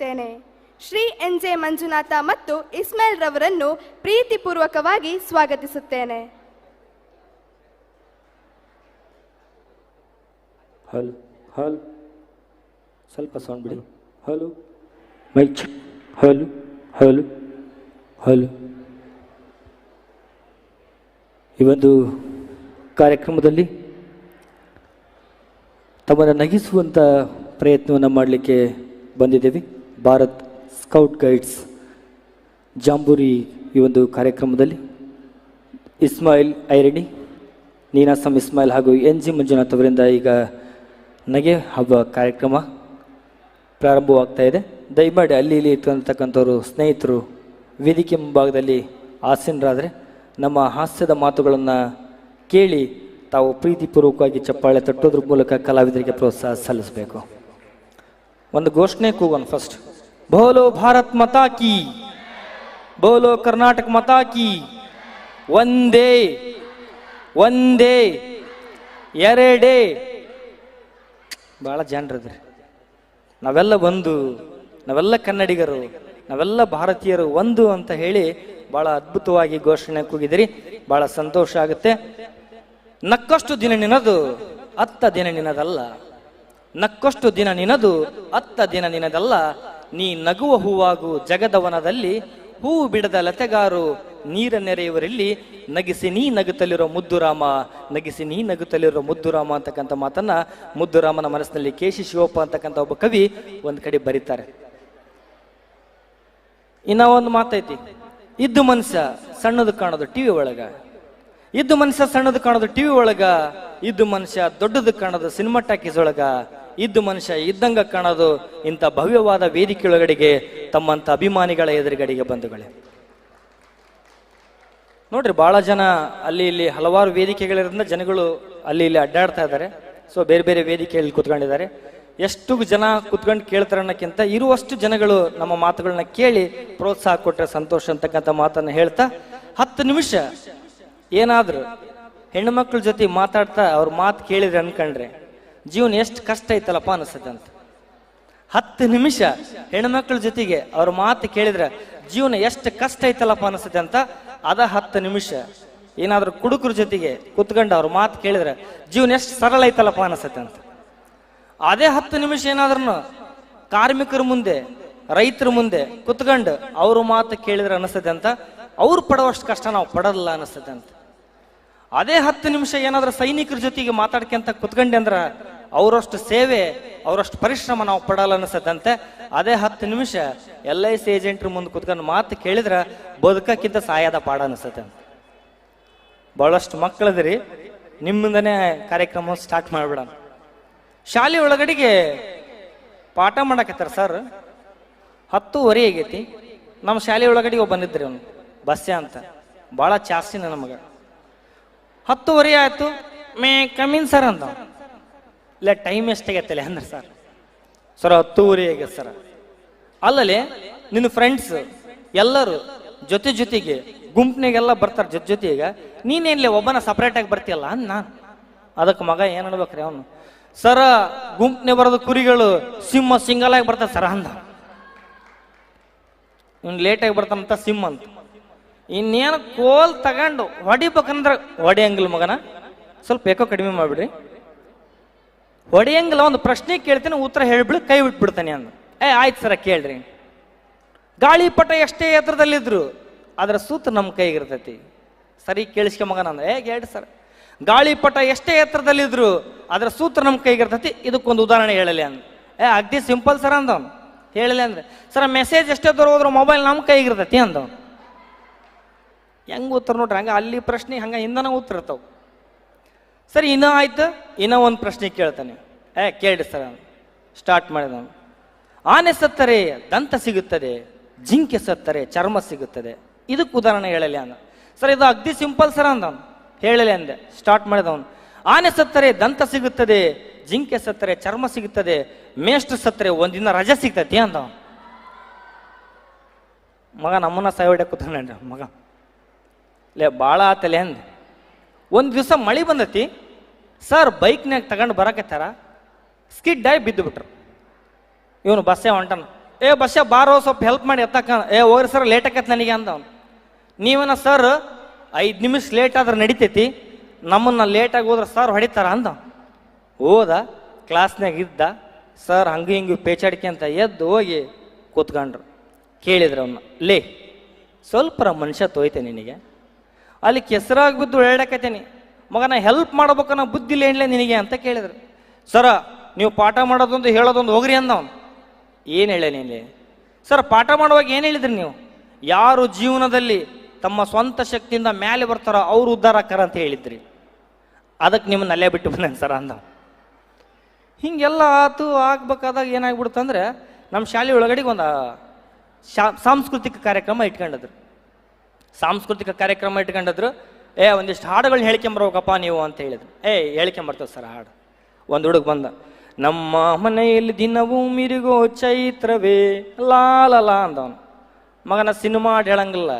ಆಹ್ವಾನಿಸುತ್ತೇನೆ Shri N J Manjunatha ಮತ್ತು ಇಸ್ಮಾಯಿಲ್ ರವರನ್ನು ಪ್ರೀತಿಪೂರ್ವಕವಾಗಿ ಸ್ವಾಗತಿಸುತ್ತೇನೆ. Hello hello. ಸ್ವಲ್ಪ ಸೌಂಡ್ ಬಿಡಿ. Hello. Mic hello hello hello. ಈ ಒಂದು ಕಾರ್ಯಕ್ರಮದಲ್ಲಿ ತಮ್ಮನ್ನು ನಗಿಸುವಂಥ ಪ್ರಯತ್ನವನ್ನು ಮಾಡಲಿಕ್ಕೆ ಬಂದಿದ್ದೇವೆ. ಭಾರತ್ ಸ್ಕೌಟ್ ಗೈಡ್ಸ್ ಜಾಂಬೂರಿ ಈ ಒಂದು ಕಾರ್ಯಕ್ರಮದಲ್ಲಿ ಇಸ್ಮಾಯಿಲ್ ಐರಣಿ ನೀನಾಸಂ ಇಸ್ಮಾಯಿಲ್ ಹಾಗೂ ಎನ್ ಜಿ ಮಂಜುನಾಥ್ ಅವರಿಂದ ಈಗ ನಗೆ ಹಬ್ಬ ಕಾರ್ಯಕ್ರಮ ಪ್ರಾರಂಭವಾಗ್ತಾ ಇದೆ. ದಯಮಾಡಿ ಅಲ್ಲಿ ಇಲ್ಲಿ ಇರ್ತಕ್ಕಂಥವ್ರು, ಸ್ನೇಹಿತರು, ವೇದಿಕೆ ಮುಂಭಾಗದಲ್ಲಿ ಆಸೀನರಾದರೆ ನಮ್ಮ ಹಾಸ್ಯದ ಮಾತುಗಳನ್ನು ಕೇಳಿ ತಾವು ಪ್ರೀತಿಪೂರ್ವಕವಾಗಿ ಚಪ್ಪಾಳೆ ತಟ್ಟೋದ್ರ ಮೂಲಕ ಕಲಾವಿದರಿಗೆ ಪ್ರೋತ್ಸಾಹ ಸಲ್ಲಿಸಬೇಕು. ಒಂದು ಘೋಷಣೆ ಕೂಗೋಣ ಫಸ್ಟ್ ಬೋಲೋ ಭಾರತ್ ಮತಾ ಕಿ, ಬೋಲೋ ಕರ್ನಾಟಕ ಮತಾ ಕಿ, ಒಂದೇ ಒಂದೇ, ಎರಡೇ. ಭಾಳ ಜನರಿದ್ರಿ ನಾವೆಲ್ಲ ಒಂದು ನಾವೆಲ್ಲ ಕನ್ನಡಿಗರು, ನಾವೆಲ್ಲ ಭಾರತೀಯರು ಒಂದು ಅಂತ ಹೇಳಿ ಭಾಳ ಅದ್ಭುತವಾಗಿ ಘೋಷಣೆ ಕೂಗಿದಿರಿ. ಭಾಳ ಸಂತೋಷ ಆಗುತ್ತೆ. ನಕ್ಕಷ್ಟು ದಿನ ನಿನದು, ಅತ್ತ ದಿನ ನಿನದಲ್ಲ. ನಕ್ಕಷ್ಟು ದಿನ ನಿನದು, ಅತ್ತ ದಿನ ನಿನದಲ್ಲ. ನೀ ನಗುವ ಹೂವಾಗು ಜಗದವನದಲ್ಲಿ ಹೂವು ಬಿಡದ ಲತೆಗಾರು ನೀರ ನೆರೆಯುವರಲ್ಲಿ, ನಗಿಸಿ ನೀ ನಗುತ್ತಲಿರೋ ಮುದ್ದುರಾಮ, ನಗಿಸಿ ನೀ ನಗುತ್ತಲಿರೋ ಮುದ್ದುರಾಮ ಅಂತಕ್ಕಂಥ ಮಾತನ್ನ ಮುದ್ದುರಾಮನ ಮನಸ್ಸಿನಲ್ಲಿ ಕೇಶಿ ಶಿವಪ್ಪ ಅಂತಕ್ಕಂಥ ಒಬ್ಬ ಕವಿ ಒಂದ್ ಕಡೆ ಬರೀತಾರೆ. ಇನ್ನ ಒಂದು ಮಾತೈತಿ, ಇದ್ದು ಮನುಷ್ಯ ಸಣ್ಣದು ಕಾಣೋದು ಟಿವಿ ಒಳಗ. ಇದ್ದು ಮನುಷ್ಯ ಸಣ್ಣದು ಕಾಣೋದು ಟಿವಿ ಒಳಗ, ಇದ್ದು ಮನುಷ್ಯ ದೊಡ್ಡದು ಕಾಣೋದು ಸಿನಿಮಾ ಟಾಕೀಸ್ ಒಳಗ. ಇದ್ದು ಮನುಷ್ಯ ಇದ್ದಂಗ ಕಾಣೋದು ಇಂಥ ಭವ್ಯವಾದ ವೇದಿಕೆಯೊಳಗಡೆಗೆ ತಮ್ಮಂತ ಅಭಿಮಾನಿಗಳ ಎದುರುಗಡೆಗೆ ಬಂಧುಗಳೇ. ನೋಡ್ರಿ ಬಹಳ ಜನ ಅಲ್ಲಿ ಇಲ್ಲಿ ಹಲವಾರು ವೇದಿಕೆಗಳಿರೋದ್ರಿಂದ ಜನಗಳು ಅಲ್ಲಿ ಇಲ್ಲಿ ಅಡ್ಡಾಡ್ತಾ ಇದ್ದಾರೆ. ಸೊ ಬೇರೆ ಬೇರೆ ವೇದಿಕೆಯಲ್ಲಿ ಕುತ್ಕೊಂಡಿದ್ದಾರೆ. ಎಷ್ಟು ಜನ ಕುತ್ಕೊಂಡು ಕೇಳ್ತಾರೆ ಅನ್ನೋಕ್ಕಿಂತ ಇರುವಷ್ಟು ಜನಗಳು ನಮ್ಮ ಮಾತುಗಳನ್ನ ಕೇಳಿ ಪ್ರೋತ್ಸಾಹ ಕೊಟ್ಟರೆ ಸಂತೋಷ ಅಂತಕ್ಕಂಥ ಮಾತನ್ನು ಹೇಳ್ತಾ, ಹತ್ತು ನಿಮಿಷ ಏನಾದರೂ ಹೆಣ್ಣು ಮಕ್ಕಳ ಜೊತೆ ಮಾತಾಡ್ತಾ ಅವ್ರ ಮಾತು ಕೇಳಿದ್ರೆ ಅನ್ಕೊಂಡ್ರೆ ಜೀವನ ಎಷ್ಟು ಕಷ್ಟ ಐತಲ್ಲಪ್ಪ ಅನಿಸುತ್ತೆ ಅಂತ. ಹತ್ತು ನಿಮಿಷ ಹೆಣ್ಮಕ್ಳ ಜೊತೆಗೆ ಅವ್ರ ಮಾತು ಕೇಳಿದ್ರೆ ಜೀವನ ಎಷ್ಟು ಕಷ್ಟ ಐತಲ್ಲಪ್ಪ ಅನಿಸುತ್ತೆ ಅಂತ, ಅದ ಹತ್ತು ನಿಮಿಷ. ಏನಾದ್ರೂ ಕುಡುಕರ ಜೊತೆಗೆ ಕುತ್ಕೊಂಡು ಅವ್ರ ಮಾತು ಕೇಳಿದ್ರೆ ಜೀವನ ಎಷ್ಟು ಸರಳ ಐತಲ್ಲಪ್ಪ ಅನಿಸುತ್ತೆ ಅಂತ. ಅದೇ ಹತ್ತು ನಿಮಿಷ ಏನಾದ್ರೂ ಕಾರ್ಮಿಕರ ಮುಂದೆ, ರೈತರ ಮುಂದೆ ಕುತ್ಕೊಂಡು ಅವ್ರ ಮಾತು ಕೇಳಿದ್ರೆ ಅನಿಸ್ತದೆ ಅಂತ, ಅವ್ರು ಪಡುವಷ್ಟು ಕಷ್ಟ ನಾವು ಪಡಲ್ಲ ಅನಿಸ್ತದೆ ಅಂತ. ಅದೇ ಹತ್ತು ನಿಮಿಷ ಏನಾದ್ರೂ ಸೈನಿಕರ ಜೊತೆಗೆ ಮಾತಾಡ್ಕೊಂತ ಕುತ್ಕೊಂಡೆ ಅಂದ್ರ ಅವರಷ್ಟು ಸೇವೆ, ಅವರಷ್ಟು ಪರಿಶ್ರಮ ನಾವು ಪಡಲ್ಲ ಅನಿಸತ್ತಂತೆ. ಅದೇ ಹತ್ತು ನಿಮಿಷ ಎಲ್ ಐ ಸಿ ಏಜೆಂಟ್ರ ಮುಂದೆ ಕುತ್ಕೊಂಡು ಮಾತು ಕೇಳಿದ್ರ ಬದುಕಕ್ಕಿಂತ ಸಾಯದ ಪಾಡ ಅನ್ಸತ್ತೆ. ಬಹಳಷ್ಟು ಮಕ್ಕಳದ್ರಿ, ನಿಮ್ಮಿಂದನೇ ಕಾರ್ಯಕ್ರಮ ಸ್ಟಾರ್ಟ್ ಮಾಡ್ಬಿಡೋಣ. ಶಾಲೆ ಒಳಗಡೆಗೆ ಪಾಠ ಮಾಡಕತ್ತಾರ ಸರ್ ಹತ್ತುವರೆ ಆಗೈತಿ. ನಮ್ಮ ಶಾಲೆ ಒಳಗಡೆ ಬಂದಿದ್ರಿ ಅವನು. ಬಸ್ಸೆ ಅಂತ. ಭಾಳ ಜಾಸ್ತಿನ ನಮಗೆ. ಹತ್ತುವರೆ ಆಯ್ತು. ಮೇ ಕಮಿನ್ ಸರ್ ಅಂತ ಇಲ್ಲ ಟೈಮ್ ಎಷ್ಟಾಗತ್ತಲ್ಲ ಅಂದ್ರೆ ಸರ್? ಸರ್, ಹತ್ತುವರೆ ಆಗ ಸರ್? ಅಲ್ಲಲ್ಲಿ ನಿನ್ನ ಫ್ರೆಂಡ್ಸ್ ಎಲ್ಲರೂ ಜೊತೆ ಜೊತೆಗೆ ಗುಂಪಿನಾಗೆಲ್ಲ ಬರ್ತಾರೆ ಜೊತೆ ಜೊತೆಗೆ. ನೀನೇನ್ಲೆ ಒಬ್ಬನ ಸಪ್ರೇಟ್ ಆಗಿ ಬರ್ತೀಯಲ್ಲ ಅನ್ನ ನಾನು. ಅದಕ್ಕೆ ಮಗ ಏನು ಅನ್ಬೇಕ್ರಿ ಅವನು? ಸರ ಗುಂಪ್ನೆ ಬರೋದು ಕುರಿಗಳು ಸಿಂಹ, ಸಿಂಗಲ್ ಆಗಿ ಬರ್ತಾರೆ ಸರ ಅಂದ. ಇವ್ನು ಲೇಟಾಗಿ ಬರ್ತಾನಂತ ಸಿಂಹ ಅಂತ. ಇನ್ನೇನು ಕೋಲ್ ತಗೊಂಡು ಹೊಡಿಬೇಕಂದ್ರೆ ಹೊಡೆಯಂಗಿಲ್ಲ ಮಗನ. ಸ್ವಲ್ಪ ಏಕೋ ಕಡಿಮೆ ಮಾಡ್ಬಿಡ್ರಿ. ಹೊಡೆಯಂಗಿಲ್ಲ, ಒಂದು ಪ್ರಶ್ನೆ ಕೇಳ್ತೀನಿ, ಉತ್ತರ ಹೇಳ್ಬಿಡು, ಕೈ ಬಿಟ್ಬಿಡ್ತಾನೆ ಅಂದ. ಏ, ಆಯ್ತು ಸರ, ಕೇಳ್ರಿ. ಗಾಳಿಪಟ ಎಷ್ಟೇ ಎತ್ತರದಲ್ಲಿದ್ರು, ಅದರ ಸೂತ್ರ ನಮ್ಮ ಕೈಗಿರ್ತೈತಿ. ಸರಿ ಕೇಳಿಸ್ಕೆ ಮಗನ ಅಂದ್ರೆ, ಏ ಹೇಳಿ ಸರ್. ಗಾಳಿಪಟ ಎಷ್ಟೇ ಎತ್ತರದಲ್ಲಿದ್ರು, ಅದರ ಸೂತ್ರ ನಮ್ಮ ಕೈಗಿರ್ತೈತಿ, ಇದಕ್ಕೊಂದು ಉದಾಹರಣೆ ಹೇಳಲಿ ಅಂದ. ಏ, ಅಗ್ದಿ ಸಿಂಪಲ್ ಸರ್ ಅಂದವನು. ಹೇಳಲಿ ಅಂದ್ರೆ, ಸರ್, ಮೆಸೇಜ್ ಎಷ್ಟೇ ದೂರ ಹೋದ್ರು ಮೊಬೈಲ್ ನಮ್ಮ ಕೈಗಿರ್ತೈತಿ ಅಂದವನು. ಹೆಂಗ್ ಉತ್ತರ ನೋಡ್ರಿ? ಹಂಗೆ ಅಲ್ಲಿ ಪ್ರಶ್ನೆ, ಹಂಗ ಹಿಂದನ ಉತ್ತರ ಇರ್ತಾವ. ಸರಿ, ಇನ್ನ ಆಯ್ತು. ಇನ್ನೂ ಒಂದು ಪ್ರಶ್ನೆ ಕೇಳ್ತಾನೆ. ಏ ಕೇಳಿ ಸರ್ ಸ್ಟಾರ್ಟ್ ಮಾಡಿದವನು ಆನೆ ಸತ್ತರೆ, ದಂತ ಸಿಗುತ್ತದೆ, ಜಿಂಕೆ ಸತ್ತರೆ, ಚರ್ಮ ಸಿಗುತ್ತದೆ. ಇದಕ್ಕೆ ಉದಾಹರಣೆ ಹೇಳಲಿ ಅಂದ ಸರ್, ಇದು ಅಗ್ದಿ ಸಿಂಪಲ್ ಸರ್ ಅಂದವನು ಹೇಳಲಿ ಅಂದೆ. ಸ್ಟಾರ್ಟ್ ಮಾಡಿದವನು ಆನೆ ಸತ್ತರೆ, ದಂತ ಸಿಗುತ್ತದೆ, ಜಿಂಕೆ ಸತ್ತರೆ, ಚರ್ಮ ಸಿಗುತ್ತದೆ, ಮೇಷ್ಟ್ರ ಸತ್ತರೆ ಒಂದಿನ ರಜೆ ಸಿಗ್ತೈತಿ ಅಂದವನು ಮಗ, ನಮ್ಮನ್ನ ಸಾಯೋಡೆ ಕೂತ್ಕೊಂಡ ಮಗ. ಲೇ ಭಾಳ ಆತಲೆ ಅಂದ. ಒಂದು ದಿವಸ ಮಳೆ ಬಂದತಿ, ಸರ್ ಬೈಕ್ನಾಗ ತಗೊಂಡು ಬರಕತ್ತಾರ, ಸ್ಕಿಡ್ ಆಗಿ ಬಿದ್ದು ಬಿಟ್ರು. ಇವನು ಬಸ್ಸೇ ಹೊಂಟನ. ಏ ಬಸ್ಸೇ ಬಾರೋ, ಸ್ವಲ್ಪ ಹೆಲ್ಪ್ ಮಾಡಿ ಎತ್ತಕ ಏ ಹೋಗ್ರಿ ಸರ್ ಲೇಟ್ ಆಕತ್ ನನಗೆ ಅಂದವನು ನೀವನ ಸರ್, ಐದು ನಿಮಿಷ ಲೇಟ್ ಆದ್ರೆ ನಡಿತೈತಿ, ನಮ್ಮನ್ನ ಲೇಟಾಗಿ ಹೋದ್ರೆ ಸರ್ ಹೊಡಿತಾರ ಅಂದ ಹೋದ ಕ್ಲಾಸ್ನಾಗ ಇದ್ದ, ಸರ್ ಹಂಗೆ ಹಿಂಗೆ ಪೇಚಾಡಿಕೆ ಅಂತ ಎದ್ದು ಹೋಗಿ ಕೂತ್ಕೊಂಡ್ರು. ಕೇಳಿದ್ರು ಅವನ್ನ ಲೇ, ಸ್ವಲ್ಪರ ಮನುಷ್ಯ ತೋಯ್ತೆ ನಿನಗೆ. ಅಲ್ಲಿ ಕೆಸರಾಗಿ ಬಿದ್ದು ಹೇಳಕತ್ತೀನಿ. ಮಗನ ಹೆಲ್ಪ್ ಮಾಡ್ಬೇಕನ್ನೋ ಬುದ್ಧಿ ಇಲ್ಲ ನಿನಗೆ ಅಂತ ಕೇಳಿದ್ರು. ಸರ, ನೀವು ಪಾಠ ಮಾಡೋದೊಂದು ಹೇಳೋದೊಂದು ಹೋಗ್ರಿ ಅಂದವನು. ಏನು ಹೇಳ ನೀನು ಸರ್, ಪಾಠ ಮಾಡುವಾಗ ಏನು ಹೇಳಿದ್ರಿ ನೀವು? ಯಾರು ಜೀವನದಲ್ಲಿ ತಮ್ಮ ಸ್ವಂತ ಶಕ್ತಿಯಿಂದ ಮೇಲೆ ಬರ್ತಾರೋ ಅವರು ಉದ್ಧಾರ ಆಕಾರ ಅಂತ ಹೇಳಿದ್ರಿ. ಅದಕ್ಕೆ ನಿಮ್ಮನ್ನ ಅಲ್ಲೇ ಬಿಟ್ಟು ಬಂದೇನೆ ಸರ್? ಅಂದ. ಹಿಂಗೆಲ್ಲ ಆತು, ಆಗ್ಬೇಕಾದಾಗ ಏನಾಗ್ಬಿಡ್ತಂದ್ರೆ ನಮ್ಮ ಶಾಲೆ ಒಳಗಡೆಗೆ ಒಂದು ಶಾ, ಸಾಂಸ್ಕೃತಿಕ ಕಾರ್ಯಕ್ರಮ ಇಟ್ಕೊಂಡಿದ್ರು. ಸಾಂಸ್ಕೃತಿಕ ಕಾರ್ಯಕ್ರಮ ಇಟ್ಕೊಂಡಿದ್ರು, ಏ, ಒಂದಿಷ್ಟು ಹಾಡುಗಳು ಹೇಳ್ಕೊಂಬರ್ಬೇಕಪ್ಪ ನೀವು ಅಂತ ಹೇಳಿದ್ರು. ಏ ಹೇಳ್ಕೊಂಬರ್ತೇವೆ ಸರ್, ಹಾಡು. ಒಂದು ಹುಡುಗ ಬಂದ, ನಮ್ಮ ಮನೆಯಲ್ಲಿ ದಿನವೂ ಮಿರಿಗೋ ಚೈತ್ರವೇ ಲಾಲಲ ಅಂದವನು. ಮಗನ ಸಿನಿಮಾ ಹಾಡು ಹೇಳಂಗಿಲ್ಲ.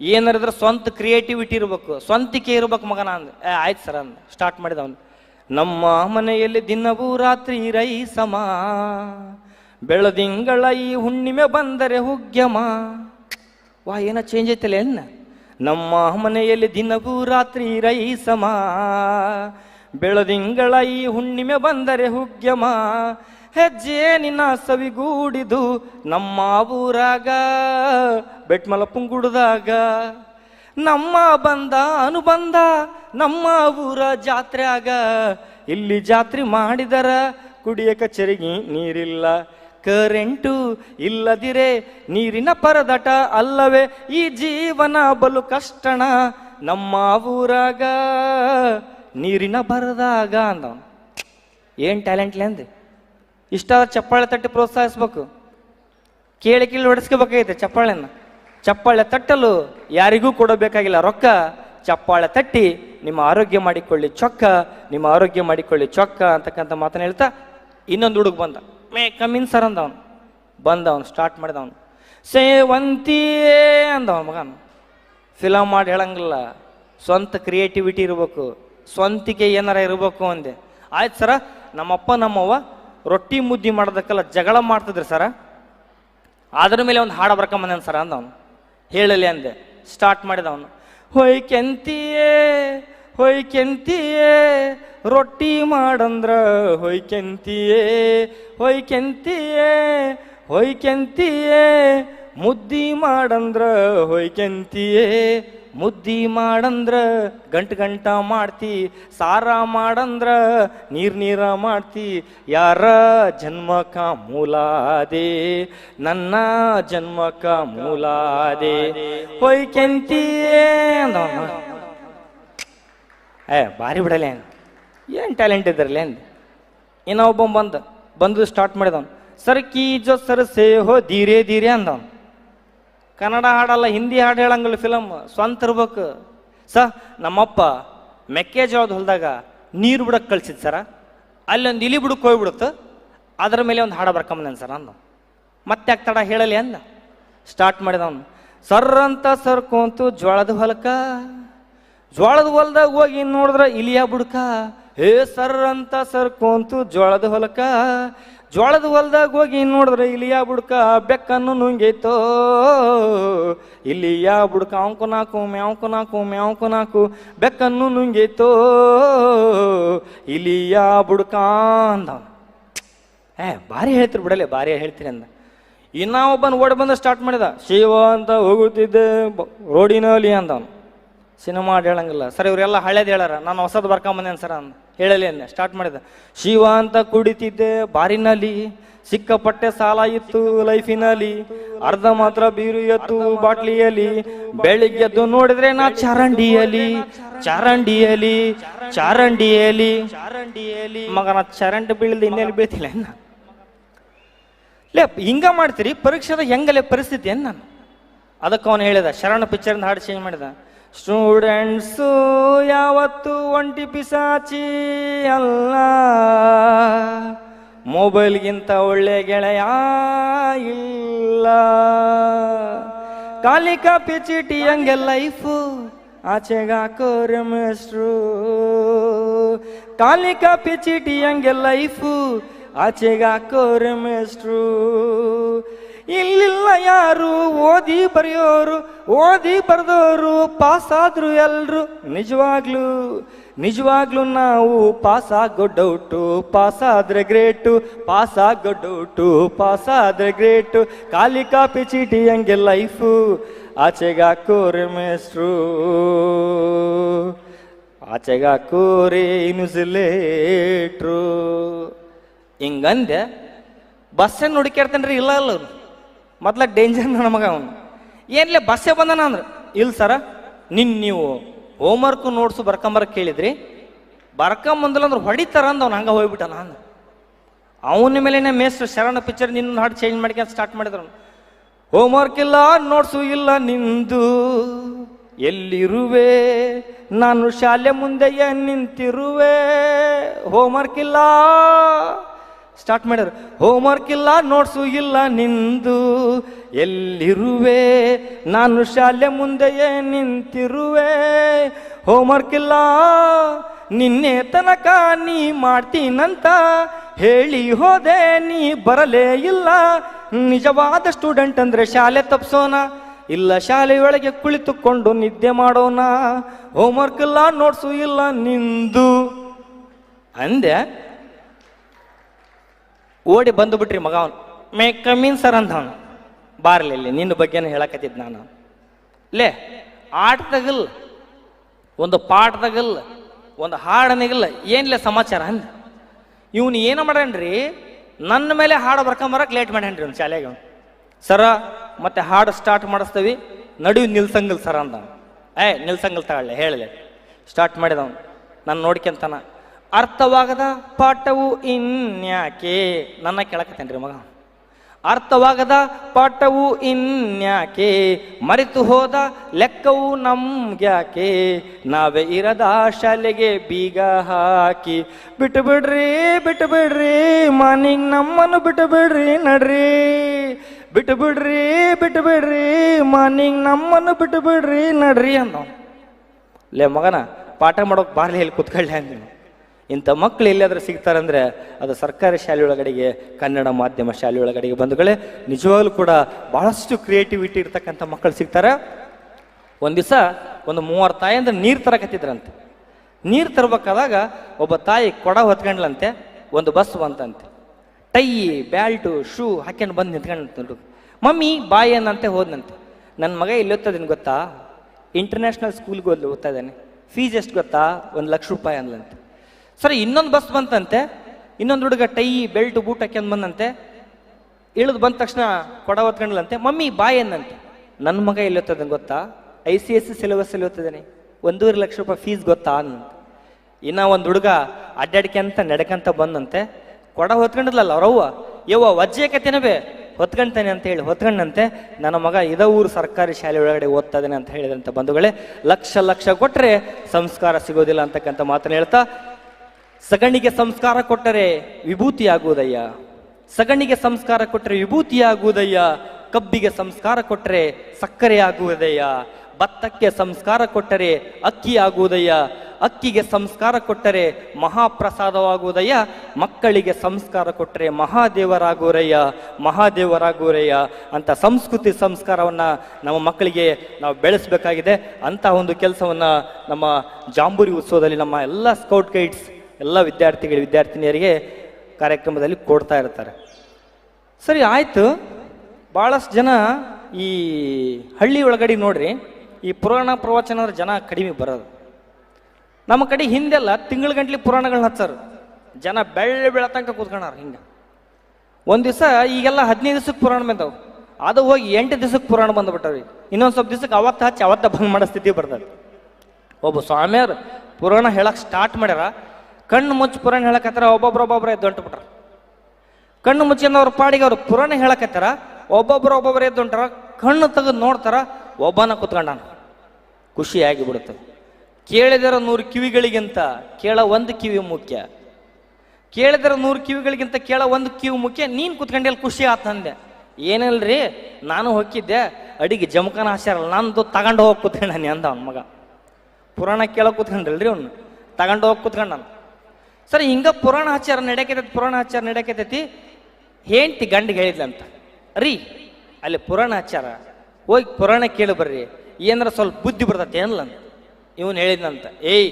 ಏನಾರಿದ್ರೆ ಸ್ವಂತ ಕ್ರಿಯೇಟಿವಿಟಿ ಇರ್ಬೇಕು ಸ್ವಂತಿಕೆ ಇರ್ಬೇಕು ಮಗನ ಅಂದ. ಏ, ಆಯ್ತು ಸರ್ ಅಂದ, ಸ್ಟಾರ್ಟ್ ಮಾಡಿದವನು. ನಮ್ಮ ಮನೆಯಲ್ಲಿ ದಿನವೂ ರಾತ್ರಿ ರೈ ಸಮ ಬೆಳದಿಂಗಳ ಈ ಹುಣ್ಣಿಮೆ ಬಂದರೆ ಹುಗ್ಯಮ ವಾ ಏನೋ ಚೇಂಜ್ ಐತಲ್ಲ ಹೆಣ್ಣ ನಮ್ಮ ಮನೆಯಲ್ಲಿ ದಿನವೂ ರಾತ್ರಿ ರೈ ಸಮ ಬೆಳದಿಂಗಳ ಈ ಹುಣ್ಣಿಮೆ ಬಂದರೆ ಹುಗ್ಗಮ ಹೆಜ್ಜೆ ನಿನ್ನ ಸವಿಗೂಡಿದು ನಮ್ಮ ಊರಾಗ ಬೆಟ್ಮಲ ಪುಂಗುಡ್ದಾಗ ನಮ್ಮ ಬಂದ ಅನುಬಂಧ ನಮ್ಮ ಊರ ಜಾತ್ರೆಯಾಗ. ಇಲ್ಲಿ ಜಾತ್ರೆ ಮಾಡಿದರ ಕುಡಿಯಕ ಚರಿಗಿ ನೀರಿಲ್ಲ. ಕರೆಂಟು ಇಲ್ಲದಿರೆ ನೀರಿನ ಪರದಟ ಅಲ್ಲವೇ? ಈ ಜೀವನ ಬಲು ಕಷ್ಟಣ ನಮ್ಮ ಊರಾಗ. ನೀರಿನ ಬರದಾಗ ಅಂದವನು. ಏನು ಟ್ಯಾಲೆಂಟ್ಲೆ ಅಂದೆ? ಇಷ್ಟಾದ ಚಪ್ಪಾಳೆ ತಟ್ಟಿ ಪ್ರೋತ್ಸಾಹಿಸ್ಬೇಕು. ಕೇಳಿ ಕೇಳಿ ಹೊಡೆಸ್ಕೋಬೇಕಾಗೈತೆ ಚಪ್ಪಾಳೆನ. ಚಪ್ಪಾಳೆ ತಟ್ಟಲು ಯಾರಿಗೂ ಕೊಡಬೇಕಾಗಿಲ್ಲ ರೊಕ್ಕ. ಚಪ್ಪಾಳೆ ತಟ್ಟಿ ನಿಮ್ಮ ಆರೋಗ್ಯ ಮಾಡಿಕೊಳ್ಳಿ ಚೊಕ್ಕ, ನಿಮ್ಮ ಆರೋಗ್ಯ ಮಾಡಿಕೊಳ್ಳಿ ಚೊಕ್ಕ ಅಂತಕ್ಕಂಥ ಮಾತನ್ನ ಹೇಳ್ತಾ ಇನ್ನೊಂದು ಹುಡುಗ ಬಂದ. ಮೇ ಕಮ್ಮಿನ್ ಸರ್ ಅಂದವನು. ಬಂದವನು ಸ್ಟಾರ್ಟ್ ಮಾಡಿದವನು. ಸೇವಂತಿಯೇ ಅಂದವನು ಮಗನು. ಫಿಲಮ್ ಮಾಡಿ ಹೇಳಂಗಿಲ್ಲ. ಸ್ವಂತ ಕ್ರಿಯೇಟಿವಿಟಿ ಇರಬೇಕು. ಸ್ವಂತಿಕೆ ಏನಾರ ಇರಬೇಕು ಅಂದೆ. ಆಯ್ತು ಸರ, ನಮ್ಮಪ್ಪ ನಮ್ಮವ್ವ ರೊಟ್ಟಿ ಮುದ್ದಿ ಮಾಡೋದಕ್ಕೆಲ್ಲ ಜಗಳ ಮಾಡ್ತಿದ್ರಿ ಸರ. ಅದ್ರ ಮೇಲೆ ಒಂದು ಹಾಡ ಬರ್ಕೊಂಬಂದೇನು ಸರ ಅಂದವನು. ಹೇಳಲಿ ಅಂದೆ. ಸ್ಟಾರ್ಟ್ ಮಾಡಿದವನು. ಹೊಯ್ ಕೆಂತಿಯೇ ಹೊಯ್ ಕೆಂತಿಯೇ ರೊಟ್ಟಿ ಮಾಡಂದ್ರ ಹೊಯ್ ಕೆಂತಿಯೇ ಹೊಯ್ ಕೆಂತಿಯೇ ಹೊಯ್ ಕೆಂತಿಯೇ ಮುದ್ದಿ ಮಾಡಂದ್ರ ಹೊಯ್ಕೆಂತಿಯೇ, ಮುದ್ದಿ ಮಾಡಂದ್ರ ಗಂಟ ಗಂಟ ಮಾಡ್ತಿ, ಸಾರ ಮಾಡಂದ್ರ ನೀರ್ ನೀರ ಮಾಡ್ತಿ, ಯಾರ ಜನ್ಮಕ ಮೂಲಾದೆ, ನನ್ನ ಜನ್ಮಕ ಮೂಲಾದೆ ಹೊಯ್ ಕೆಂತಿಯೇ ಅಂದವನ. ಏ, ಬಾರಿ ಬಿಡಲೆ ಏನು ಟ್ಯಾಲೆಂಟ್ ಇದ್ರಲ್ಲ ಅಂದೆ? ಇನ್ನ ಒಬ್ಬ ಬಂದ, ಬಂದು ಸ್ಟಾರ್ಟ್ ಮಾಡಿದವನು. ಸರ್, ಕಿ ಜೋ ಸರ್ ಸೇ ಹೋ ಧೀರೆ ಧೀರೆ ಅಂದವನು. ಕನ್ನಡ ಹಾಡಲ್ಲ, ಹಿಂದಿ ಹಾಡು ಹೇಳಂಗಿಲ್ಲ ಫಿಲಮ್ ಸ್ವಂತ ಇರ್ಬೇಕು. ಸ ನಮ್ಮಪ್ಪ ಮೆಕ್ಕೆಜೋಳದ ಹೊಲದಾಗ ನೀರು ಬಿಡಕ್ಕೆ ಕಳ್ಸಿದ್ ಸರ. ಅಲ್ಲೊಂದು ಇಲಿ ಬಿಡಕ್ಕೆ ಹೋಗ್ಬಿಡುತ್ತೆ. ಅದ್ರ ಮೇಲೆ ಒಂದು ಹಾಡು ಬರ್ಕೊಂಬಂದನ್ ಸರ್ ಅಂದ ಮತ್ತೆ ಯಾಕೆ ತಡ ಹೇಳಲಿ ಅಂದ. ಸ್ಟಾರ್ಟ್ ಮಾಡಿದವನು. ಸರ್ ಅಂತ ಸರ್ ಕೂತು ಜೋಳದ ಹೊಲಕ ಜೋಳದ ಹೊಲದಾಗ ಹೋಗಿ ನೋಡಿದ್ರೆ ಇಲಿಯ ಬುಡ್ಕ ಹೇ ಸರ್ ಅಂತ ಸರ್ಕೊಂತು ಜೋಳದ ಹೊಲಕ, ಜೋಳದ ಹೊಲದಾಗ ಹೋಗಿ ನೋಡಿದ್ರೆ ಇಲಿಯ ಬುಡ್ಕ ಬೆಕ್ಕನ್ನು ನುಂಗೈತೋ. ಇಲಿಯ ಬುಡ್ಕ ಅವಂಕು ನಾಕು ಮ್ಯಾವಂಕು ನಾಕು ಮ್ಯಾವಂಕು ನಾಕು ಬೆಕ್ಕನ್ನು ನುಂಗೈತೋ. ಇಲಿಯ ಬುಡ್ಕ ಅಂದವನು. ಏ, ಭಾರಿ ಹೇಳ್ತಿರು ಬಿಡಲೆ, ಭಾರಿ ಹೇಳ್ತೀನಿ ಅಂದ. ಇನ್ನ ಒಬ್ಬನ ಓಡಿ ಬಂದ ಸ್ಟಾರ್ಟ್ ಮಾಡಿದ, ಶಿವ ಅಂತ ಹೋಗುತ್ತಿದ್ದೆ ರೋಡಿನಲ್ಲಿ ಅಂದವನು. ಸಿನಿಮಾ ಹಾಡ್ ಹೇಳಂಗಿಲ್ಲ. ಸರ್, ಇವರೆಲ್ಲ ಹಳೇದು ಹೇಳಾರ ನಾನು ಹೊಸದು ಬರ್ಕೊಂಬಂದೇನು ಸರ್ ಅಂದ. ಹೇಳಲಿ ಅಂದೆ ಸ್ಟಾರ್ಟ್ ಮಾಡಿದೆ. ಶಿವ ಅಂತ ಕುಡಿತಿದ್ದೆ ಬಾರಿನಲ್ಲಿ. ಸಿಕ್ಕಾಪಟ್ಟೆ ಸಾಲ ಇತ್ತು ಲೈಫಿನಲ್ಲಿ. ಅರ್ಧ ಮಾತ್ರ ಬೀರು ಎತ್ತು ಬಾಟ್ಲಿಯಲ್ಲಿ. ಬೆಳಿಗ್ಗೆದ್ದು ನೋಡಿದ್ರೆ ನಾ ಚರಂಡಿಯಲ್ಲಿ. ಚರಂಡಿಯಲ್ಲಿ. ಚರಂಡಿಯಲ್ಲಿ. ಚರಂಡಿಯಲ್ಲಿ ನಾ ಚರಂಡಿ ಬೀಳದ ಇನ್ನೆಲ್ಲಿ ಬೀಳ್ತಿಲ್ಲ ಲೇ, ಹಿಂಗ ಮಾಡ್ತೀರಿ? ಪರೀಕ್ಷೆದ ಹೆಂಗಲೇ ಪರಿಸ್ಥಿತಿ ಏನು ನಾನು? ಅದಕ್ಕೆ ಅವನು ಹೇಳಿದ, ಶರಣ ಪಿಕ್ಚರ್ ಹಾಡು ಚೇಂಜ್ ಮಾಡಿದ. ಸ್ಟೂಡೆಂಟ್ಸು ಯಾವತ್ತು ಒಂಟಿ ಪಿಸಾಚಿ ಅಲ್ಲ. ಮೊಬೈಲ್ಗಿಂತ ಒಳ್ಳೆ ಗೆಳೆಯ ಇಲ್ಲ. ಖಾಲಿ ಕಾಪಿ ಚೀಟಿ ಹಂಗೆ ಲೈಫು ಆಚೆಗಾಕೋ ರಮೇಶ್ರು. ಖಾಲಿ ಕಾಪಿ ಚೀಟಿ ಹಂಗೆ ಲೈಫು ಆಚೆಗಾಕೋ ಮೇಷ್ಟ್ರು ಇಲ್ಲಿಲ್ಲ ಯಾರು? ಓದಿ ಬರೆಯೋರು, ಓದಿ ಬರೆದೋರು, ಪಾಸಾದ್ರು ಎಲ್ರು? ನಿಜವಾಗ್ಲು, ನಿಜವಾಗ್ಲೂ ನಾವು ಪಾಸ್ ಆಗೋ ಡೌಟು ಪಾಸ್ ಆದ್ರೆ ಗ್ರೇಟು ಪಾಸ್ ಆಗೋ ಡೌಟು ಪಾಸ್ ಆದ್ರೆ ಗ್ರೇಟು. ಖಾಲಿ ಕಾಪಿ ಚೀಟಿ ಹಂಗೆ ಲೈಫು, ಆಚೆಗಾಕೋರೆ ಮೇಸ್ಟ್ರು ಆಚೆಗಾಕೋರೆ ಇನ್ಸುಲೇಟ್ರು. ಹಿಂಗಂದೆ, ಬಸ್ಸನ್ನು ಹುಡುಕ್ಯಾಡ್ತಾನ್ರಿ? ಇಲ್ಲ ಅಲ್ಲ. ಮೊದ್ಲ ಡೇಂಜರ್ ನಮಗೆ ಅವನು. ಏನ್ಲೇ ಬಸ್ಸೇ ಬಂದನ ಅಂದ್ರೆ. ಇಲ್ಲ ಸರ, ನಿನ್ ನೀವು ಹೋಮ್ವರ್ಕ್ ನೋಟ್ಸು ಬರ್ಕೊಂಬರ ಕೇಳಿದ್ರಿ. ಬರ್ಕೊಂಬಂದಿಲ್ಲ ಅಂದ್ರೆ ಹೊಡಿತಾರ ಅಂದ ಅವ್ನು ಹಂಗೆ ಹೋಗ್ಬಿಟ್ಟ ನಾನು ಅವನ ಮೇಲೆ ಮೇಸ್ಟ್ರು ಶರಣ ಪಿಕ್ಚರ್ ನಿನ್ನ ಹಾಡು ಚೇಂಜ್ ಮಾಡ್ಕೊಂಡು ಸ್ಟಾರ್ಟ್ ಮಾಡಿದ್ರು. ಹೋಮ್ವರ್ಕ್ ಇಲ್ಲ ನೋಟ್ಸು ಇಲ್ಲ ನಿಂದು. ಎಲ್ಲಿರುವೆ? ನಾನು ಶಾಲೆ ಮುಂದೆಯೇ ನಿಂತಿರುವೆ. ಹೋಮ್ವರ್ಕ್ ಇಲ್ಲ. ಸ್ಟಾರ್ಟ್ ಮಾಡ್ಯಾರ ಹೋಮ್ವರ್ಕ್ ಇಲ್ಲ ನೋಟ್ಸು ಇಲ್ಲ ನಿಂದು. ಎಲ್ಲಿರುವೆ? ನಾನು ಶಾಲೆ ಮುಂದೆಯೇ ನಿಂತಿರುವೆ. ಹೋಮ್ವರ್ಕ್ ಇಲ್ಲ, ನಿನ್ನೆ ತನಕ ನೀ ಮಾಡ್ತೀನಂತ ಹೇಳಿ ಹೋದೆ, ನೀ ಬರಲೇ ಇಲ್ಲ. ನಿಜವಾದ ಸ್ಟೂಡೆಂಟ್ ಅಂದ್ರೆ ಶಾಲೆ ತಪ್ಸೋಣ ಇಲ್ಲ ಶಾಲೆಯೊಳಗೆ ಕುಳಿತುಕೊಂಡು ನಿದ್ದೆ ಮಾಡೋಣ ಹೋಮ್ವರ್ಕ್ ಇಲ್ಲ ನೋಟ್ಸು ಇಲ್ಲ ನಿಂದು. ಅಂದೆ ಓಡಿ ಬಂದು ಬಿಟ್ರಿ ಮಗ ಅವನು ಮೇ ಕಮೀನ್ ಸರ್ ಅಂತ ಅವನು ಬಾರ್ಲಿ ಇಲ್ಲಿ ನಿನ್ನ ಬಗ್ಗೆನೇ ಹೇಳಕತ್ತಿದ್ ನಾನು. ಲೇ ಆಟದಾಗಲ್ಲ ಒಂದು ಪಾಠದಾಗಲ್ಲ ಒಂದು ಹಾಡನಿಗಲ್ಲ ಏನ್ಲೇ ಸಮಾಚಾರ ಅಂದ. ಇವನು ಏನು ಮಾಡ್ಯಾನ್ರಿ ನನ್ನ ಮೇಲೆ ಹಾಡು ಬರ್ಕೊಂಬರಕ್ಕೆ ಲೇಟ್ ಮಾಡ್ಯಾನ್ರಿ ಅವ್ನು ಶಾಲೆಗೆ ಅವನು ಸರ ಮತ್ತೆ ಹಾಡು ಸ್ಟಾರ್ಟ್ ಮಾಡಿಸ್ತೀವಿ ನಡುವೆ ನಿಲ್ಸಂಗಲ್ ಸರ ಅಂದ. ಏ ನಿಲ್ಸಂಗಲ್ ತಗೊಳ್ಳೆ ಹೇಳಲೆ. ಸ್ಟಾರ್ಟ್ ಮಾಡಿದವನು. ನಾನು ನೋಡ್ಕೊಂತಾನ. ಅರ್ಥವಾಗದ ಪಾಠವು ಇನ್ಯಾಕೆ? ನನ್ನ ಕೇಳಕತ್ತೇನ್ರಿ ಮಗ. ಅರ್ಥವಾಗದ ಪಾಠವು ಇನ್ಯಾಕೆ? ಮರೆತು ಹೋದ ಲೆಕ್ಕವು ನಮ್ಗ್ಯಾಕೆ ನಾವೇ ಇರದ ಶಾಲೆಗೆ ಬೀಗ ಹಾಕಿ. ಬಿಟ್ಟು ಬಿಡ್ರಿ ಬಿಟ್ಟು ಬಿಡ್ರಿ ಮಾನಿಂಗ್ ನಮ್ಮನ್ನು ಬಿಟ್ಟು ಬಿಡ್ರಿ ನಡ್ರಿ. ಬಿಟ್ಟು ಬಿಡ್ರಿ ಬಿಟ್ಟು ಬಿಡ್ರಿ ಮಾನಿಂಗ್ ನಮ್ಮನ್ನು ಬಿಟ್ಟು ಬಿಡ್ರಿ ನಡ್ರಿ ಅಂದ ಲೇ ಮಗನ, ಪಾಠ ಮಾಡೋಕೆ ಬಾರ್ಲಿ ಹೇಳಿ ಕೂತ್ಕೊಳ್ಳಿ ಅಂದಿನಿ ಇಂಥ ಮಕ್ಕಳು ಎಲ್ಲಾದರೂ ಸಿಗ್ತಾರಂದರೆ ಅದು ಸರ್ಕಾರಿ ಶಾಲೆ ಒಳಗಡೆಗೆ ಕನ್ನಡ ಮಾಧ್ಯಮ ಶಾಲೆ ಒಳಗಡೆಗೆ ಬಂಧುಗಳೇ, ನಿಜವಾಗ್ಲೂ ಕೂಡ ಭಾಳಷ್ಟು ಕ್ರಿಯೇಟಿವಿಟಿ ಇರ್ತಕ್ಕಂಥ ಮಕ್ಕಳು ಸಿಗ್ತಾರೆ. ಒಂದು ದಿವಸ ಒಂದು ಮೂವರು ತಾಯಿ ನೀರು ತರಕತ್ತಿದ್ರಂತೆ. ನೀರು ತರಬೇಕಾದಾಗ ಒಬ್ಬ ತಾಯಿ ಕೊಡ ಹೊತ್ಕೊಂಡ್ಲಂತೆ, ಒಂದು ಬಸ್ ಬಂತಂತೆ. ಟೈ, ಬ್ಯಾಲ್ಟು, ಶೂ ಹಾಕ್ಯಂಡು ಬಂದು ನಿಂತ್ಕೊಂಡು ಮಮ್ಮಿ, ಬಾಯಿ ಏನಂತೆ ಹೋದ್ನಂತೆ. ನನ್ನ ಮಗ ಇಲ್ಲಿ ಓದ್ತದೇನು ಗೊತ್ತಾ? ಇಂಟರ್ನ್ಯಾಷನಲ್ ಸ್ಕೂಲ್ಗೆ ಓದ್ಲು ಓದ್ತಾ ಇದ್ದಾನೆ ಫೀಸ್ ಎಷ್ಟು ಗೊತ್ತಾ? ಒಂದು ಲಕ್ಷ ರೂಪಾಯಿ ಅಂದ್ಲಂತೆ ಸರಿ, ಇನ್ನೊಂದು ಬಸ್ ಬಂತಂತೆ. ಇನ್ನೊಂದು ಹುಡುಗ ಟೈ, ಬೆಲ್ಟ್, ಬೂಟ್ ಹಾಕ್ಯಂದು ಬಂದಂತೆ. ಇಳಿದು ಬಂದ ತಕ್ಷಣ ಕೊಡ ಹೊತ್ಕೊಂಡ್ಲಂತೆ. ಮಮ್ಮಿ, ಬಾಯ್ ಎಂದಂತೆ ನನ್ನ ಮಗ ಎಲ್ಲಿ ಓದ್ತದೆ ಗೊತ್ತಾ? I C S C syllabus ಅಲ್ಲಿ ಓದ್ತಿದ್ದಾನೆ? ಒಂದೂವರೆ ಲಕ್ಷ ರೂಪಾಯಿ ಫೀಸ್ ಗೊತ್ತಾ ಅಂದಂತೆ ಇನ್ನ ಒಂದು ಹುಡುಗ ಅಡ್ಡಾಡ್ಕೊಂತ ನಡ್ಕಂತ ಬಂದಂತೆ. ಕೊಡ ಹೊತ್ಕೊಂಡಿದ್ಲಲ್ಲ ಅವ್ರವ್ವ? ಯವ್ವ ವಜ್ಜೆ ಕತೆನವೇ ಹೊತ್ಕೊಂತಾನೆ ಅಂತ ಹೇಳಿ ಹೊತ್ಕೊಂಡಂತೆ. ನನ್ನ ಮಗ ಇದ ಊರು ಸರ್ಕಾರಿ ಶಾಲೆ ಒಳಗಡೆ ಓದ್ತಾ ಇದ್ದಾನೆ ಅಂತ ಹೇಳಿದಂಥ ಬಂಧುಗಳೇ, ಲಕ್ಷ ಲಕ್ಷ ಕೊಟ್ಟರೆ ಸಂಸ್ಕಾರ ಸಿಗೋದಿಲ್ಲ ಅಂತಕ್ಕಂಥ ಮಾತನ್ನು ಹೇಳ್ತಾ ಸಗಣಿಗೆ ಸಂಸ್ಕಾರ ಕೊಟ್ಟರೆ ವಿಭೂತಿಯಾಗುವುದಯ್ಯ. ಸಗಣಿಗೆ ಸಂಸ್ಕಾರ ಕೊಟ್ಟರೆ ವಿಭೂತಿಯಾಗುವುದಯ್ಯ. ಕಬ್ಬಿಗೆ ಸಂಸ್ಕಾರ ಕೊಟ್ಟರೆ ಸಕ್ಕರೆ ಆಗುವುದಯ್ಯ ಭತ್ತಕ್ಕೆ ಸಂಸ್ಕಾರ ಕೊಟ್ಟರೆ ಅಕ್ಕಿ ಆಗುವುದಯ್ಯ ಅಕ್ಕಿಗೆ ಸಂಸ್ಕಾರ ಕೊಟ್ಟರೆ ಮಹಾಪ್ರಸಾದವಾಗುವುದಯ್ಯ. ಮಕ್ಕಳಿಗೆ ಸಂಸ್ಕಾರ ಕೊಟ್ಟರೆ ಮಹಾದೇವರಾಗುವರಯ್ಯ. ಮಹಾದೇವರಾಗುವರಯ್ಯ ಅಂತ ಸಂಸ್ಕೃತಿ ಸಂಸ್ಕಾರವನ್ನು ನಮ್ಮ ಮಕ್ಕಳಿಗೆ ನಾವು ಬೆಳೆಸಬೇಕಾಗಿದೆ. ಅಂತ ಒಂದು ಕೆಲಸವನ್ನು ನಮ್ಮ ಜಾಂಬೂರಿ ಉತ್ಸವದಲ್ಲಿ ನಮ್ಮ ಎಲ್ಲ ಸ್ಕೌಟ್ ಗೈಡ್ಸ್ ಎಲ್ಲ ವಿದ್ಯಾರ್ಥಿಗಳು ವಿದ್ಯಾರ್ಥಿನಿಯರಿಗೆ ಕಾರ್ಯಕ್ರಮದಲ್ಲಿ ಕೊಡ್ತಾ ಇರ್ತಾರೆ. ಸರಿ, ಆಯಿತು. ಭಾಳಷ್ಟು ಜನ ಈ ಹಳ್ಳಿ ಒಳಗಡೆ ನೋಡ್ರಿ, ಈ ಪುರಾಣ ಪ್ರವಚನ ಜನ ಕಡಿಮೆ ಬರೋದು. ನಮ್ಮ ಕಡೆ ಹಿಂದೆಲ್ಲ ತಿಂಗಳ ಗಂಟ್ಲೆ ಪುರಾಣಗಳನ್ನ ಹಚ್ಚಾರ. ಜನ ಬೆಳ್ಳ ಬೆಳ ತನಕ ಹಿಂಗ ಹಿಂಗೆ. ಒಂದು ದಿವಸ ಈಗೆಲ್ಲ ಹದಿನೈದು ದಿವಸಕ್ಕೆ ಪುರಾಣ ಬಂದವು. ಅದು ಹೋಗಿ ಎಂಟು ದಿವಸಕ್ಕೆ ಪುರಾಣ ಬಂದ್ಬಿಟ್ಟವ್ರಿ ಇನ್ನೊಂದು ಸ್ವಲ್ಪ ದಿವಸಕ್ಕೆ ಅವತ್ತು ಹಚ್ಚಿ ಅವತ್ತ ಬಂದ್ ಮಾಡೋ ಸ್ಥಿತಿ ಬರ್ತದೆ ಒಬ್ಬ ಸ್ವಾಮಿಯವ್ರು ಪುರಾಣ ಹೇಳಕ್ಕೆ ಸ್ಟಾರ್ಟ್ ಮಾಡ್ಯಾರ. ಕಣ್ಣು ಮುಚ್ಚಿ ಪುರಾಣ ಹೇಳಕತ್ತಾರ, ಒಬ್ಬೊಬ್ರು ಒಬ್ಬೊಬ್ರು ಎದ್ದು ಹೊಂಟ್ಬಿಟ್ರ. ಕಣ್ಣು ಮುಚ್ಚಿಂದ ಅವ್ರ ಪಾಡಿಗೆ ಅವ್ರು ಪುರಾಣ ಹೇಳಕತ್ತಾರ, ಒಬ್ಬೊಬ್ರು ಒಬ್ಬೊಬ್ರು ಎದ್ದು ಕಣ್ಣು ತೆಗೆದು ನೋಡ್ತಾರ, ಒಬ್ಬನ ಕುತ್ಕೊಂಡಾನ. ಖುಷಿಯಾಗಿ ಬಿಡುತ್ತೆ ಕೇಳಿದರ ನೂರು ಕಿವಿಗಳಿಗಿಂತ ಕೇಳ ಒಂದು ಕಿವಿ ಮುಖ್ಯ. ಕೇಳಿದರ ನೂರು ಕಿವಿಗಳಿಗಿಂತ ಕೇಳ ಒಂದು ಕಿವಿ ಮುಖ್ಯ, ನೀನು ಕುತ್ಕೊಂಡೆಲ್ಲ ಖುಷಿ ಆತಂದೆ ಏನಿಲ್ರಿ, ನಾನು ಹೊಕ್ಕಿದ್ದೆ, ಅಡಿಗೆ ಜಮಖಾನ ಹಾಸ್ಯಾರಲ್ಲ, ನಂದು ತಗೊಂಡು ಹೋಗಿ ಕುತ್ಕೊಂಡಾನೆ ಅಂದ ಅವನ ಮಗ. ಪುರಾಣ ಕೇಳೋ ಕೂತ್ಕೊಂಡ್ರಲ್ರಿ ಅವ್ನು, ತಗೊಂಡು ಹೋಗಿ ಕೂತ್ಕೊಂಡ ಸರ್, ಹಿಂಗ ಪುರಾಣ ಆಚಾರ ನಡೆಯಕೈತಿ ಪುರಾಣ ಆಚಾರ ನಡೆಯಕೈತಿ ಹೆಂಡ್ತಿ ಗಂಡಿಗೆ ಹೇಳಿದ್ಲಂತ ರೀ, ಅಲ್ಲಿ ಪುರಾಣ ಆಚಾರ, ಹೋಗಿ ಪುರಾಣ ಕೇಳಿ ಬರ್ರಿ, ಏನಾರ ಸ್ವಲ್ಪ ಬುದ್ಧಿ ಬರ್ತೈತಿ ಏನಲ್ಲ ಇವನು ಹೇಳಿದ್ನಂತ ಏಯ್,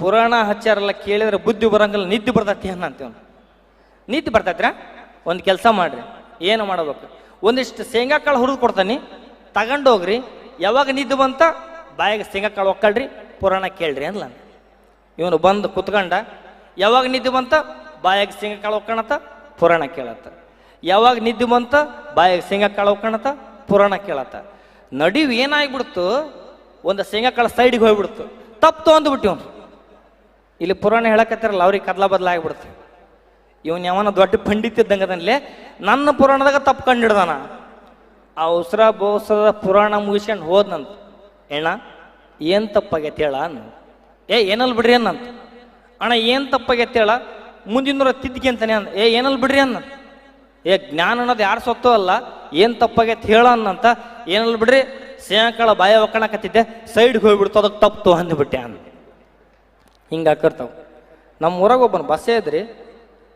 ಪುರಾಣ ಆಚಾರ ಕೇಳಿದ್ರೆ ಬುದ್ಧಿ ಬರಂಗಿಲ್ಲ, ನಿದ್ದೆ ಬರ್ತೈತಿ ಅನ್ನಂತ ಇವನು. ನಿದ್ದೆ ಬರ್ತೈತ್ರ? ಒಂದು ಕೆಲಸ ಮಾಡ್ರಿ, ಏನು ಮಾಡಬೇಕು? ಒಂದಿಷ್ಟು ಶೇಂಗಾ ಕಾಳು ಹುರಿದು ಕೊಡ್ತಾನೆ, ತಗೊಂಡು ಹೋಗ್ರಿ, ಯಾವಾಗ ನಿದ್ದು ಬಂತ, ಬಾಯಿಗೆ ಶೇಂಗಾ ಕಾಳು ಒಕ್ಕಳ್ರಿ, ಪುರಾಣ ಕೇಳ್ರಿ ಅನ್ಲ ಇವನು ಬಂದು ಕುತ್ಕೊಂಡ ಯಾವಾಗ ನಿದ್ದೆ ಬಂತ? ಬಾಯಾಗ ಸಿಂಗ ಕಾಳು ಪುರಾಣ ಕೇಳತ್ತ ಯಾವಾಗ ನಿದ್ದೆ ಬಂತ? ಬಾಯಾಗ ಸಿಂಗ ಕಾಳು ಪುರಾಣ ಕೇಳತ್ತ ನಡಿವು ಏನಾಗ್ಬಿಡ್ತು? ಒಂದು ಶೇಂಗಾ ಕಾಳು ಸೈಡಿಗೆ ಹೋಗ್ಬಿಡ್ತು. ತಪ್ಪು ಅಂದ್ಬಿಟ್ಟು ಇವನು ಇಲ್ಲಿ ಪುರಾಣ ಹೇಳಕತ್ತಿರಲ್ಲ, ಅವ್ರಿಗೆ ಕದ್ಲ ಬದಲ ಆಗ್ಬಿಡ್ತು. ಇವನ್ ಯಾವನ ದೊಡ್ಡ ಪಂಡಿತ ಇದ್ದಂಗದನ್ಲೆ, ನನ್ನ ಪುರಾಣದಾಗ ತಪ್ಪು ಕಂಡಿಡ್ದಾನ. ಆ ಉಸ್ರ ಬೋಸದ ಪುರಾಣ ಮುಗಿಸ್ಕೊಂಡು ಹೋದ್ನಂತ. ಏಣ ಏನ್ ತಪ್ಪಾಗೈತೆ ಹೇಳ ಏ, ಏನಲ್ ಬಿಡ್ರಿ ಅನ್ನಂತ. ಅಣ್ಣ, ಏನು ತಪ್ಪಾಗೈತೆ ಹೇಳ ಮುಂದಿನ ತಿದ್ದಿಗೆ ಅಂತಾನೆ ಅಂದ. ಏ ಏನಲ್ಲಿ ಬಿಡ್ರಿ ಅನ್ನ? ಏ, ಜ್ಞಾನ ಅನ್ನೋದು ಯಾರು ಸೊತ್ತು ಅಲ್ಲ, ಏನು ತಪ್ಪಾಗೈತೆ ಹೇಳ ಅನ್ನಂತ ಏನಲ್ಲಿ ಬಿಡ್ರಿ? ಸೇಂಕಳ ಬಾಯ ಒಕ್ಕಣಕತ್ತಿದ್ದೆ, ಸೈಡ್ಗೆ ಹೋಗ್ಬಿಡ್ತು ಅದಕ್ಕೆ ತಪ್ಪು ಅಂದ್ಬಿಟ್ಟೆ ಅಂದ. ಹಿಂಗೆ ಹಾಕಿರ್ತಾವ ನಮ್ಮ ಊರಾಗ ಒಬ್ಬನ ಬಸ್ಸೇ ಇದ್ರಿ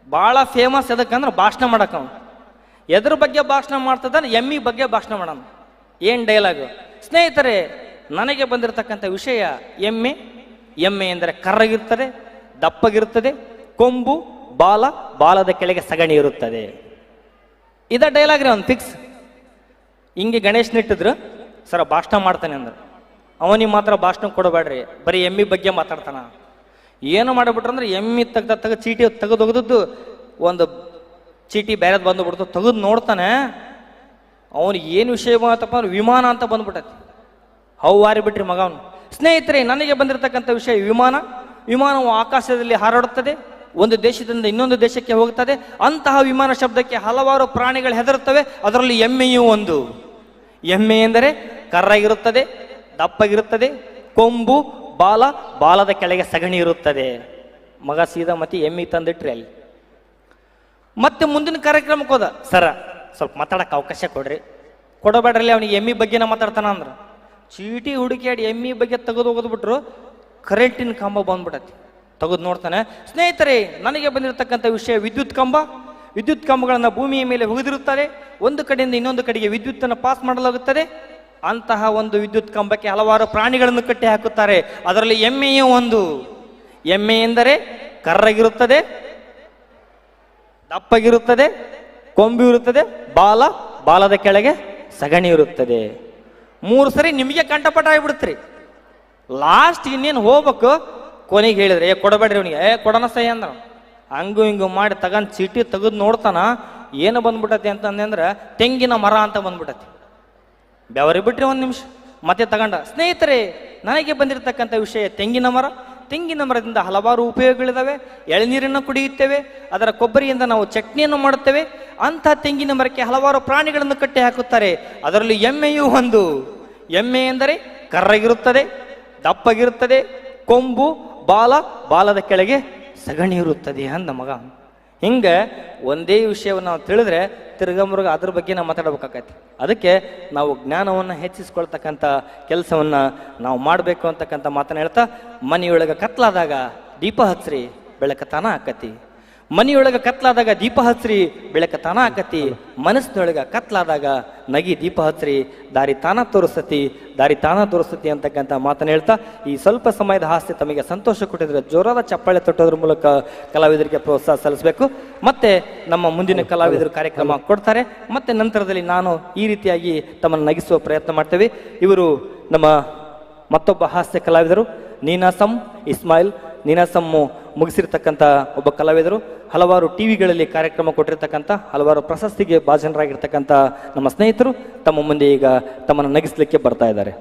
ಭಾಳ ಫೇಮಸ್ ಎದಕ್ಕಂದ್ರೆ ಭಾಷಣ ಅವ್ನು. ಎದ್ರ ಬಗ್ಗೆ ಭಾಷಣ ಮಾಡ್ತದಾನೆ ಎಮ್ಮಿ ಬಗ್ಗೆ ಭಾಷಣ ಮಾಡೋಣ ಏನು ಡೈಲಾಗು ಸ್ನೇಹಿತರೆ, ನನಗೆ ಬಂದಿರತಕ್ಕಂಥ ವಿಷಯ ಎಮ್ಮೆ. ಎಮ್ಮೆ ಎಂದರೆ ಕರ್ರಗಿರ್ತದೆ ದಪ್ಪಗಿರ್ತದೆ ಕೊಂಬು, ಬಾಲ, ಬಾಲದ ಕೆಳಗೆ ಸಗಣಿ ಇರುತ್ತದೆ. ಇದ ಡೈಲಾಗ್ ರೀ ಅವ್ನು ಫಿಕ್ಸ್ ಹಿಂಗೆ ಗಣೇಶ್ ನಿಟ್ಟಿದ್ರು ಸರ ಭಾಷಣ ಮಾಡ್ತಾನೆ ಅಂದ್ರೆ. ಅವನಿಗೆ ಮಾತ್ರ ಭಾಷಣ ಕೊಡಬೇಡ್ರಿ, ಬರೀ ಎಮ್ಮಿ ಬಗ್ಗೆ ಮಾತಾಡ್ತಾನ. ಏನು ಮಾಡಿಬಿಟ್ರು ಅಂದ್ರೆ ಎಮ್ಮಿ ತೆಗ್ದ ತೆಗ ಚೀಟಿ ತಗದು ಒಗ್ದದ್ದು ಒಂದು ಚೀಟಿ ಬೇರೆದು ಬಂದುಬಿಡ್ತು, ತೆಗೆದು ನೋಡ್ತಾನೆ. ಅವನು ಏನು ವಿಷಯ ಬಂತಪ್ಪ ಅಂದ್ರೆ ವಿಮಾನ ಅಂತ ಬಂದ್ಬಿಟ್ಟೈತಿ. ಹೌವಾರಿ ಬಿಟ್ರಿ ಮಗ ಅವನು. ಸ್ನೇಹಿತರೆ, ನನಗೆ ಬಂದಿರತಕ್ಕಂಥ ವಿಷಯ ವಿಮಾನ ವಿಮಾನವು ಆಕಾಶದಲ್ಲಿ ಹಾರಾಡುತ್ತದೆ, ಒಂದು ದೇಶದಿಂದ ಇನ್ನೊಂದು ದೇಶಕ್ಕೆ ಹೋಗುತ್ತದೆ. ಅಂತಹ ವಿಮಾನ ಶಬ್ದಕ್ಕೆ ಹಲವಾರು ಪ್ರಾಣಿಗಳು ಹೆದರುತ್ತವೆ, ಅದರಲ್ಲಿ ಎಮ್ಮೆಯೂ ಒಂದು. ಎಮ್ಮೆ ಎಂದರೆ ಕರ್ರಾಗಿರುತ್ತದೆ ದಪ್ಪಗಿರುತ್ತದೆ ಕೊಂಬು, ಬಾಲ, ಬಾಲದ ಕೆಳಗೆ ಸಗಣಿ ಇರುತ್ತದೆ. ಮಗ ಸೀದಾ ಮತ್ತೆ ಎಮ್ಮಿ ತಂದಿಟ್ರಿ ಅಲ್ಲಿ. ಮತ್ತೆ ಮುಂದಿನ ಕಾರ್ಯಕ್ರಮಕ್ಕೆ ಹೋದ, ಸರ, ಸ್ವಲ್ಪ ಮಾತಾಡಕ್ಕೆ ಅವಕಾಶ ಕೊಡ್ರಿ. ಕೊಡಬೇಡ್ರಲ್ಲಿ ಅವನಿಗೆ ಎಮ್ಮಿ ಬಗ್ಗೆನ ಮಾತಾಡ್ತಾನ ಅಂದ್ರೆ. ಚೀಟಿ ಹುಡುಕಾಡಿ ಎಮ್ಮಿ ಬಗ್ಗೆ ತೆಗೆದು ಹೋಗೋದ್ಬಿಟ್ರು ಕರೆಂಟಿನ ಕಂಬ ಬಂದ್ಬಿಡತ್ತೆ. ತೆಗೆದು ನೋಡ್ತಾನೆ, ಸ್ನೇಹಿತರೆ, ನನಗೆ ಬಂದಿರತಕ್ಕಂಥ ವಿಷಯ ವಿದ್ಯುತ್ ಕಂಬ. ವಿದ್ಯುತ್ ಕಂಬಗಳನ್ನು ಭೂಮಿಯ ಮೇಲೆ ಹುಗಿದಿರುತ್ತಾರೆ ಒಂದು ಕಡೆಯಿಂದ ಇನ್ನೊಂದು ಕಡೆಗೆ ವಿದ್ಯುತ್ತನ್ನು ಪಾಸ್ ಮಾಡಲಾಗುತ್ತದೆ. ಅಂತಹ ಒಂದು ವಿದ್ಯುತ್ ಕಂಬಕ್ಕೆ ಹಲವಾರು ಪ್ರಾಣಿಗಳನ್ನು ಕಟ್ಟಿ ಹಾಕುತ್ತಾರೆ. ಅದರಲ್ಲಿ ಎಮ್ಮೆಯೂ ಒಂದು. ಎಮ್ಮೆ ಎಂದರೆ ಕರ್ರಗಿರುತ್ತದೆ, ದಪ್ಪಗಿರುತ್ತದೆ ಕೊಂಬು ಇರುತ್ತದೆ ಬಾಲ, ಬಾಲದ ಕೆಳಗೆ ಸಗಣಿ ಇರುತ್ತದೆ. ಮೂರು ಸರಿ ನಿಮಗೆ ಕಂಠಪಟ ಆಗಿಬಿಡುತ್ರಿ ಲಾಸ್ಟ್ ಇನ್ನೇನು ಹೋಗ್ಬೇಕು? ಕೊನೆಗೆ ಹೇಳಿದ್ರೆ, ಏ, ಕೊಡಬೇಡ್ರಿ ಅವನಿಗೆ. ಏ, ಕೊಡೋಣ ಸೈ ಅಂದ್ರೆ. ಹಂಗು ಹಿಂಗು ಮಾಡಿ ತಗೊಂಡು ಚೀಟಿ ತೆಗೆದು ನೋಡ್ತಾನ, ಏನು ಬಂದ್ಬಿಟ್ಟತಿ ಅಂತಂದ್ರೆ ತೆಂಗಿನ ಮರ ಅಂತ ಬಂದ್ಬಿಟ್ಟತಿ ಬೆವರಿ ಬಿಟ್ರಿ ಒಂದು ನಿಮಿಷ. ಮತ್ತೆ ತಗೊಂಡ, ಸ್ನೇಹಿತರೆ, ನನಗೆ ಬಂದಿರತಕ್ಕಂಥ ವಿಷಯ ತೆಂಗಿನ ಮರ. ತೆಂಗಿನ ಮರದಿಂದ ಹಲವಾರು ಉಪಯೋಗಗಳಿದ್ದಾವೆ ಎಳನೀರನ್ನು ಕುಡಿಯುತ್ತೇವೆ. ಅದರ ಕೊಬ್ಬರಿಯಿಂದ ನಾವು ಚಟ್ನಿಯನ್ನು ಮಾಡುತ್ತೇವೆ. ಅಂಥ ತೆಂಗಿನ ಮರಕ್ಕೆ ಹಲವಾರು ಪ್ರಾಣಿಗಳನ್ನು ಕಟ್ಟಿ ಹಾಕುತ್ತಾರೆ. ಅದರಲ್ಲಿ ಎಮ್ಮೆಯೂ ಒಂದು. ಎಮ್ಮೆ ಎಂದರೆ ಕರ್ರಗಿರುತ್ತದೆ. ದಪ್ಪಗಿರುತ್ತದೆ, ಕೊಂಬು ಬಾಲ ಬಾಲದ ಕೆಳಗೆ ಸಗಣಿ ಇರುತ್ತದೆ ಅಂದ ಮಗ. ಹಿಂಗೆ ಒಂದೇ ವಿಷಯವನ್ನು ನಾವು ತಿಳಿದ್ರೆ ತಿರ್ಗಮೃಗ ಅದ್ರ ಬಗ್ಗೆ ನಾವು ಮಾತಾಡಬೇಕಾಗತ್ತೆ. ಅದಕ್ಕೆ ನಾವು ಜ್ಞಾನವನ್ನು ಹೆಚ್ಚಿಸ್ಕೊಳ್ತಕ್ಕಂಥ ಕೆಲಸವನ್ನು ನಾವು ಮಾಡಬೇಕು ಅಂತಕ್ಕಂಥ ಮಾತನ್ನು ಹೇಳ್ತಾ ಮನೆಯೊಳಗೆ ಕತ್ಲಾದಾಗ ದೀಪ ಹಚ್ಚ್ರಿ ಬೆಳಕತಾನ ಆಕತಿ ಮನೆಯೊಳಗೆ ಕತ್ಲಾದಾಗ ದೀಪ ಹಚ್ಚ್ರಿ ಬೆಳಕತಾನ ಆಕತಿ ಮನಸ್ಸಿನೊಳಗೆ ಕತ್ಲಾದಾಗ ನಗಿ ದೀಪ ಹಚ್ಚ್ರಿ ದಾರಿ ತಾನ ತೋರಿಸ್ತತಿ ದಾರಿ ತಾನ ತೋರಿಸ್ತತಿ ಅಂತಕ್ಕಂಥ ಮಾತನ್ನು ಹೇಳ್ತಾ, ಈ ಸ್ವಲ್ಪ ಸಮಯದ ಹಾಸ್ಯ ತಮಗೆ ಸಂತೋಷ ಕೊಟ್ಟಿದ್ರೆ ಜೋರಾದ ಚಪ್ಪಾಳೆ ತೊಟ್ಟೋದ್ರ ಮೂಲಕ ಕಲಾವಿದರಿಗೆ ಪ್ರೋತ್ಸಾಹ ಸಲ್ಲಿಸಬೇಕು. ಮತ್ತೆ ನಮ್ಮ ಮುಂದಿನ ಕಲಾವಿದರು ಕಾರ್ಯಕ್ರಮ ಕೊಡ್ತಾರೆ. ಮತ್ತೆ ನಂತರದಲ್ಲಿ ನಾನು ಈ ರೀತಿಯಾಗಿ ತಮ್ಮನ್ನು ನಗಿಸುವ ಪ್ರಯತ್ನ ಮಾಡ್ತೇವೆ. ಇವರು ನಮ್ಮ ಮತ್ತೊಬ್ಬ ಹಾಸ್ಯ ಕಲಾವಿದರು, ನೀನಾಸಂ ಇಸ್ಮಾಯಿಲ್. ನೀನಾಸಮ್ಮು ಮುಗಿಸಿರ್ತಕ್ಕಂಥ ಒಬ್ಬ ಕಲಾವಿದರು. ಹಲವಾರು ಟಿವಿಗಳಲ್ಲಿ ಕಾರ್ಯಕ್ರಮ ಕೊಟ್ಟಿರ್ತಕ್ಕಂಥ, ಹಲವಾರು ಪ್ರಶಸ್ತಿಗೆ ಭಾಜನರಾಗಿರ್ತಕ್ಕಂಥ ನಮ್ಮ ಸ್ನೇಹಿತರು ತಮ್ಮ ಮುಂದೆ ಈಗ ತಮ್ಮನ್ನು ನಗಿಸ್ಲಿಕ್ಕೆ ಬರ್ತಾ ಇದ್ದಾರೆ.